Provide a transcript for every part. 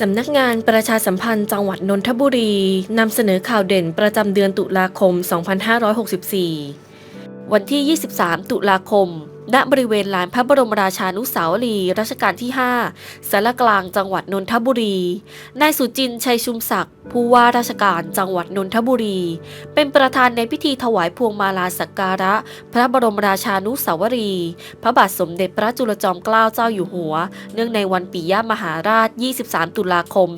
สำนักงานประชาสัมพันธ์จังหวัดนนทบุรีนำเสนอข่าวเด่นประจำเดือนตุลาคม 2564 วันที่ 23 ตุลาคม ณบริเวณลานพระบรมราชานุสาวรีย์รัชกาลที่ 5สารกลางจังหวัดนนทบุรี นายสุจินชัยชุมศักดิ์ผู้ว่าราชการจังหวัดนนทบุรี เป็นประธานในพิธีถวายพวงมาลาสักการะ พระบรมราชานุสาวรีย์พระบาทสมเด็จพระจุลจอมเกล้าเจ้าอยู่หัว เนื่องในวันปิยมหาราช 23 ตุลาคม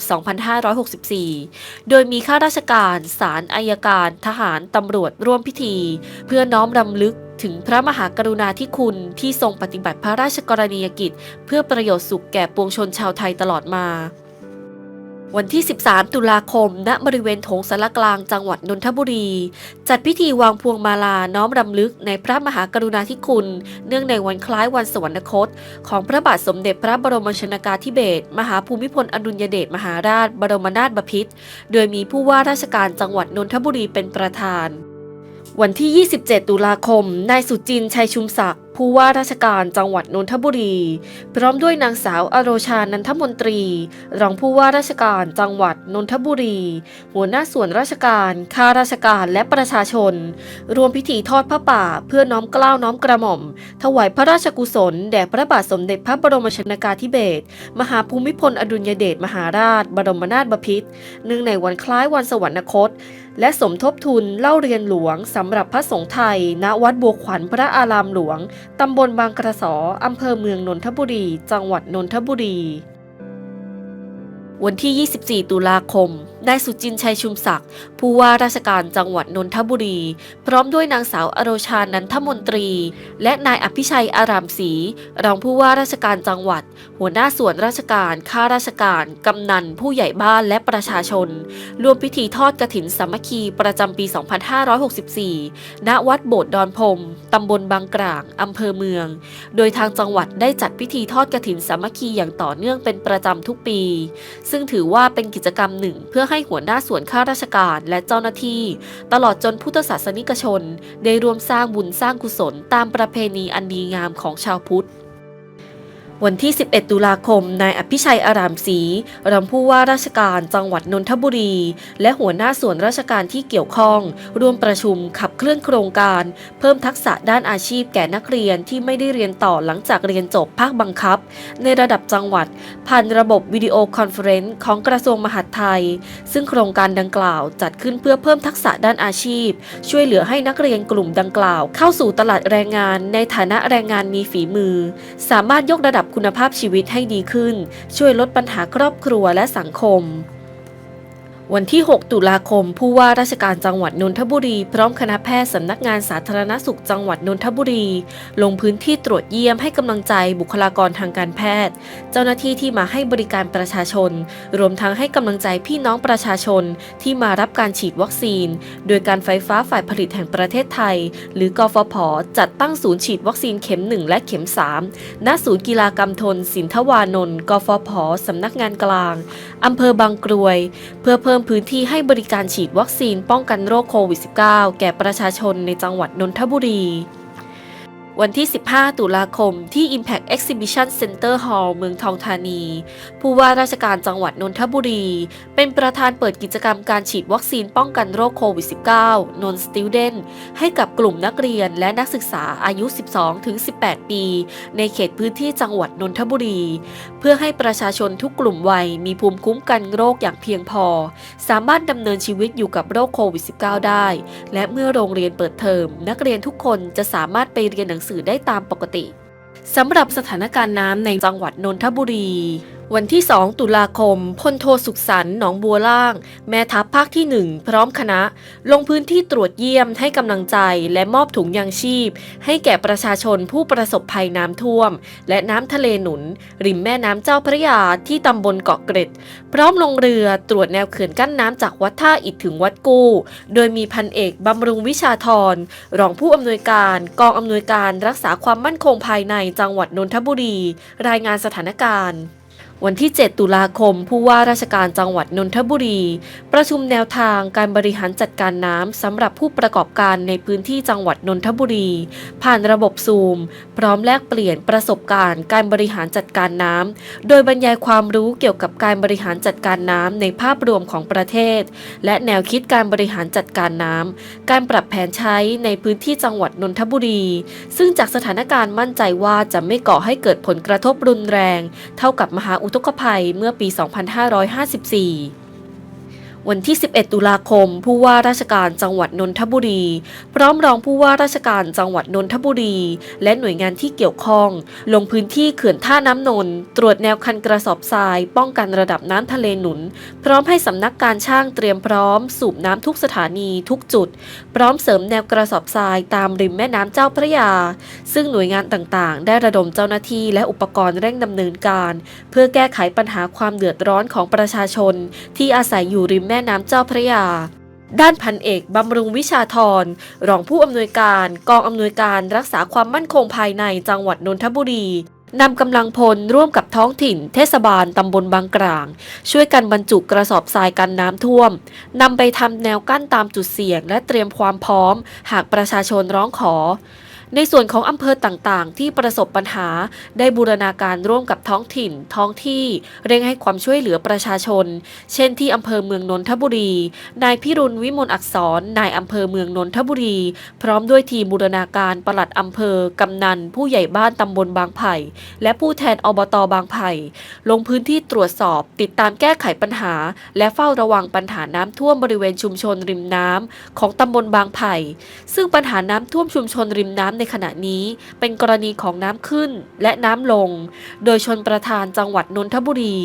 2564 โดยมีข้าราชการ ศาลอายการ ทหาร ตำรวจร่วมพิธี เพื่อน้อมรำลึก ถึงพระมหากรุณาธิคุณที่ทรงปฏิบัติพระราชกรณียกิจ เพื่อประโยชน์สุขแก่ปวงชนชาวไทยตลอดมา วันที่ 13 ตุลาคม ณ บริเวณโถงสารกลางจังหวัดนนทบุรี จัดพิธีวางพวงมาลาน้อมรำลึกในพระมหากรุณาธิคุณ เนื่องในวันคล้ายวันสวรรคต ของพระบาทสมเด็จพระบรมชนากาธิเบศรมหาภูมิพลอดุลยเดชมหาราช บรมนาถบพิตร โดยมีผู้ว่าราชการจังหวัดนนทบุรีเป็นประธาน วันที่ 27 ตุลาคม นายสุจินชัยชุมศักดิ์ ผู้ว่าราชการจังหวัดนนทบุรี พร้อมด้วยนางสาวอโรชานันทมนตรี รองผู้ว่าราชการจังหวัดนนทบุรี หัวหน้าส่วนราชการข้าราชการและประชาชน รวมพิธีทอดพระป่า เพื่อน้อมเกล้าน้อมกระหม่อม ถวายพระราชกุศลแด่พระบาทสมเด็จพระบรมชนากาธิเบศรมหาภูมิพลอดุลยเดชมหาราช บรมนาถบพิตรเนื่องในวันคล้ายวันสวรรคต และสมทบทุนเล่าเรียนหลวงสำหรับพระสงฆ์ไทย ณวัดบัวขวัญพระอารามหลวงตำบลบางกระสออำเภอเมืองนนทบุรี จังหวัดนนทบุรี วันที่ 24 ตุลาคม นายสุจินชัยชุมศักดิ์ผู้ว่าราชการจังหวัดนนทบุรี พร้อมด้วยนางสาวอโรชานันทมนตรี และนายอภิชัยอารามศรีรองผู้ว่าราชการจังหวัด หัวหน้าส่วนราชการข้าราชการ กำนัน ผู้ใหญ่บ้านและประชาชนรวมพิธีทอดกระถินสามัคคีประจำปี 2564 ณ วัดโบสถ์ดอนพรมตำบลบางกลางอำเภอเมือง โดยทางจังหวัดได้จัดพิธีทอดกระถินสามัคคีอย่างต่อเนื่องเป็นประจำทุกปี ซึ่งถือว่าเป็นกิจกรรมหนึ่งเพื่อให้ใหัวหน้าส่วนข้าราชการและเจ้าหน้าที่ ตลอดจนพุทธศาสนิกชน ได้ร่วมสร้างบุญสร้างกุศลตามประเพณีอันดีงามของชาวพุทธ วันที่ 11 ตุลาคม นายอภิชัยอารามศรีรองผู้ว่าราชการจังหวัดนนทบุรี และหัวหน้าส่วนราชการที่เกี่ยวข้อง ร่วมประชุมขับเคลื่อนโครงการ เพิ่มทักษะด้านอาชีพแก่นักเรียนที่ไม่ได้เรียนต่อหลังจากเรียนจบภาคบังคับ ในระดับจังหวัด ผ่านระบบวิดีโอคอนเฟอเรนซ์ของกระทรวงมหาดไทย ซึ่งโครงการดังกล่าวจัดขึ้นเพื่อเพิ่มทักษะด้านอาชีพ ช่วยเหลือให้นักเรียนกลุ่มดังกล่าว เข้าสู่ตลาดแรงงาน ในฐานะแรงงานมีฝีมือ สามารถยกระดับคุณภาพชีวิตให้ดีขึ้น ช่วยลดปัญหาครอบครัวและสังคม วันที่ 6 ตุลาคม ผู้ว่าราชการจังหวัดนนทบุรี พร้อมคณะแพทย์สำนักงานสาธารณสุขจังหวัดนนทบุรี ลงพื้นที่ตรวจเยี่ยมให้กำลังใจบุคลากรทางการแพทย์ เจ้าหน้าที่ที่มาให้บริการประชาชน รวมทั้งให้กำลังใจพี่น้องประชาชนที่มารับการฉีดวัคซีน โดยการไฟฟ้าฝ่ายผลิตแห่งประเทศไทย หรือกฟผ จัดตั้งศูนย์ฉีดวัคซีนเข็ม 1 และเข็ม 3 ณ ศูนย์กีฬากำทนสินทวานนท์กฟผ สำนักงานกลางอำเภอบางกรวย เพื่อเพิ่มพื้นที่ให้บริการฉีดวัคซีนป้องกันโรคโควิด -19 แก่ประชาชนในจังหวัดนนทบุรี วันที่ 15 ตุลาคมที่ Impact Exhibition Center Hall เมืองทองธานี ผู้ว่าราชการจังหวัดนนทบุรี เป็นประธานเปิดกิจกรรมการฉีดวัคซีนป้องกันโรคโควิด -19 Non Student ให้กับกลุ่มนักเรียนและนักศึกษาอายุ 12-18 ปี ในเขตพื้นที่จังหวัดนนทบุรี เพื่อให้ประชาชนทุกกลุ่มวัยมีภูมิคุ้มกันโรคอย่างเพียงพอ สามารถดำเนินชีวิตอยู่กับโรคโควิด -19 ได้ และเมื่อโรงเรียนเปิดเทอมนักเรียนทุกคนจะสามารถไปเรียนหนังสือได้ตามปกติสำหรับสถานการณ์น้ำในจังหวัดนนทบุรี วันที่ 2 ตุลาคมพลโทสุขสันต์หนองบัวล่าง แม่ทัพภาคที่ 1 พร้อมคณะ ลงพื้นที่ตรวจเยี่ยมให้กำลังใจและมอบถุงยางชีพ ให้แก่ประชาชนผู้ประสบภัยน้ำท่วม และน้ำทะเลหนุน ริมแม่น้ำเจ้าพระยาที่ตำบลเกาะเกร็ด พร้อมลงเรือตรวจแนวเขื่อนกั้นน้ำจากวัดท่าอิฐถึงวัดกู้ โดยมีพันเอกบำรุงวิชาธรรองผู้อำนวยการกองอำนวยการรักษาความมั่นคงภายในจังหวัดนนทบุรี รายงานสถานการณ์ วันที่ 7 ตุลาคม ผู้ว่าราชการจังหวัดนนทบุรี ประชุมแนวทางการบริหารจัดการน้ำสำหรับผู้ประกอบการในพื้นที่จังหวัดนนทบุรี ผ่านระบบซูม พร้อมแลกเปลี่ยนประสบการณ์ การบริหารจัดการน้ำโดยบรรยายความรู้เกี่ยวกับการบริหารจัดการน้ำในภาพรวมของประเทศ และแนวคิดการบริหารจัดการน้ำการปรับแผนใช้ในพื้นที่จังหวัดนนทบุรี ซึ่งจากสถานการณ์มั่นใจว่าจะไม่ก่อให้เกิดผลกระทบรุนแรง เท่ากับมหาอุทกภัยเมื่อปี 2554 วันที่ 11 ตุลาคม ผู้ว่าราชการจังหวัดนนทบุรี พร้อมรองผู้ว่าราชการจังหวัดนนทบุรี และหน่วยงานที่เกี่ยวข้อง ลงพื้นที่เขื่อนท่าน้ำนน ตรวจแนวคันกระสอบทราย ป้องกันระดับน้ำทะเลหนุน พร้อมให้สำนักการช่างเตรียมพร้อม สูบน้ำทุกสถานีทุกจุด พร้อมเสริมแนวกระสอบทรายตามริมแม่น้ำเจ้าพระยา ซึ่งหน่วยงานต่างๆ ได้ระดมเจ้าหน้าที่และอุปกรณ์เร่งดำเนินการ เพื่อแก้ไขปัญหาความเดือดร้อนของประชาชน ที่อาศัยอยู่ริมแม่ม่น้ำเจ้าพระยา ด้านพันเอกบำรุงวิชาธรรองผู้อำนวยการกองอำนวยการรักษาความมั่นคงภายในจังหวัดนนทบุรีนำกำลังพลร่วมกับท้องถิ่น เทศบาลตำบลบางกลาง ช่วยกันบรรจุกระสอบทรายกันน้ำท่วมนำไปทำแนวกั้นตามจุดเสี่ยง และเตรียมความพร้อม หากประชาชนร้องขอ ในส่วนของอำเภอต่างๆ ที่ประสบปัญหา ได้บูรณาการร่วมกับท้องถิ่น ท้องที่เร่งให้ความช่วยเหลือประชาชน เช่นที่อำเภอเมืองนนทบุรี นายพิรุณวิมลอักษร นายอำเภอเมืองนนทบุรี พร้อมด้วยทีมบูรณาการปลัดอำเภอ กำนัน ผู้ใหญ่บ้านตำบลบางไผ่ และผู้แทนอบตบางไผ่ ลงพื้นที่ตรวจสอบ ติดตามแก้ไขปัญหา และเฝ้าระวังปัญหาน้ำท่วมบริเวณชุมชนริมน้ำของตำบลบางไผ่ ซึ่งปัญหาน้ำท่วมชุมชนริมน้ำในขณะนี้เป็นกรณีของน้ำขึ้นและน้ำลง โดยชนประธานจังหวัดนนทบุรี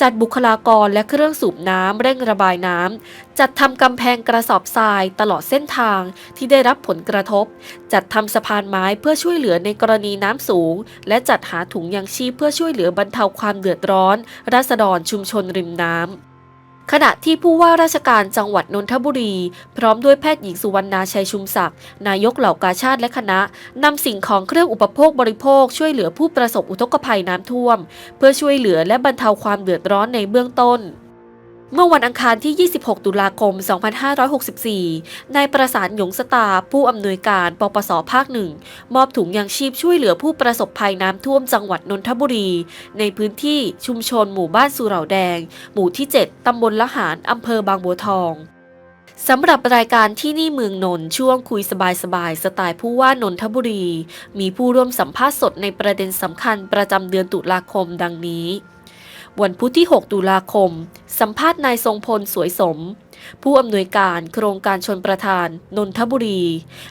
จัดบุคลากรและเครื่องสูบน้ำเร่งระบายน้ำจัดทำกำแพงกระสอบทรายตลอดเส้นทางที่ได้รับผลกระทบ จัดทำสะพานไม้เพื่อช่วยเหลือในกรณีน้ำสูง และจัดหาถุงยังชีพเพื่อช่วยเหลือบรรเทาความเดือดร้อนราษฎรชุมชนริมน้ำ ขณะที่ผู้ว่าราชการจังหวัดนนทบุรี พร้อมด้วยแพทย์หญิงสุวรรณาชัยชุมศักดิ์นายกเหล่ากาชาติและคณะนำสิ่งของเครื่องอุปโภคบริโภค ช่วยเหลือผู้ประสบอุทกภัยน้ำท่วม เพื่อช่วยเหลือและบรรเทาความเดือดร้อนในเบื้องต้น เมื่อวันอังคารที่ 26 ตุลาคม 2564 นายประสานหยงสตา ผู้อำนวยการปปสภาคหนึ่ง มอบถุงยางชีพช่วยเหลือผู้ประสบภัยน้ำท่วมจังหวัดนนทบุรี ในพื้นที่ชุมชนหมู่บ้านสุเหร่าแดง หมู่ที่ 7 ตำบลละหาร อำเภอบางบัวทองสำหรับรายการที่นี่เมืองนนท์ช่วงคุยสบายสบายสไตล์ผู้ว่านนทบุรี มีผู้ร่วมสัมภาษณ์สดในประเด็นสำคัญประจำเดือนตุลาคมดังนี้ วันพุธที่ 6 ตุลาคม สัมภาษณ์นายทรงพลสวยสม ผู้อำนวยการโครงการชนประทานนนทบุรี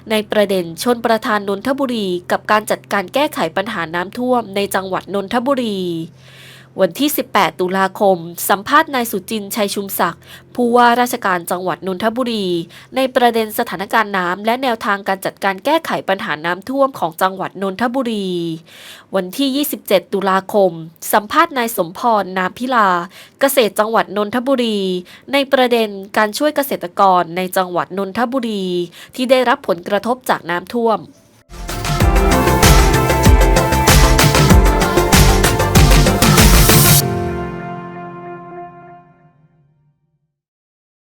ในประเด็นชนประทานนนทบุรี กับการจัดการแก้ไขปัญหาน้ำท่วมในจังหวัดนนทบุรี วันที่ 18 ตุลาคม สัมภาษณ์นายสุจินชัยชุมศักดิ์ผู้ว่าราชการจังหวัดนนทบุรี ในประเด็นสถานการณ์น้ำและแนวทางการจัดการแก้ไขปัญหาน้ำท่วมของจังหวัดนนทบุรี วันที่ 27 ตุลาคม สัมภาษณ์นายสมพรนามพิลา เกษตรจังหวัดนนทบุรี ในประเด็นการช่วยเกษตรกรในจังหวัดนนทบุรี ที่ได้รับผลกระทบจากน้ำท่วม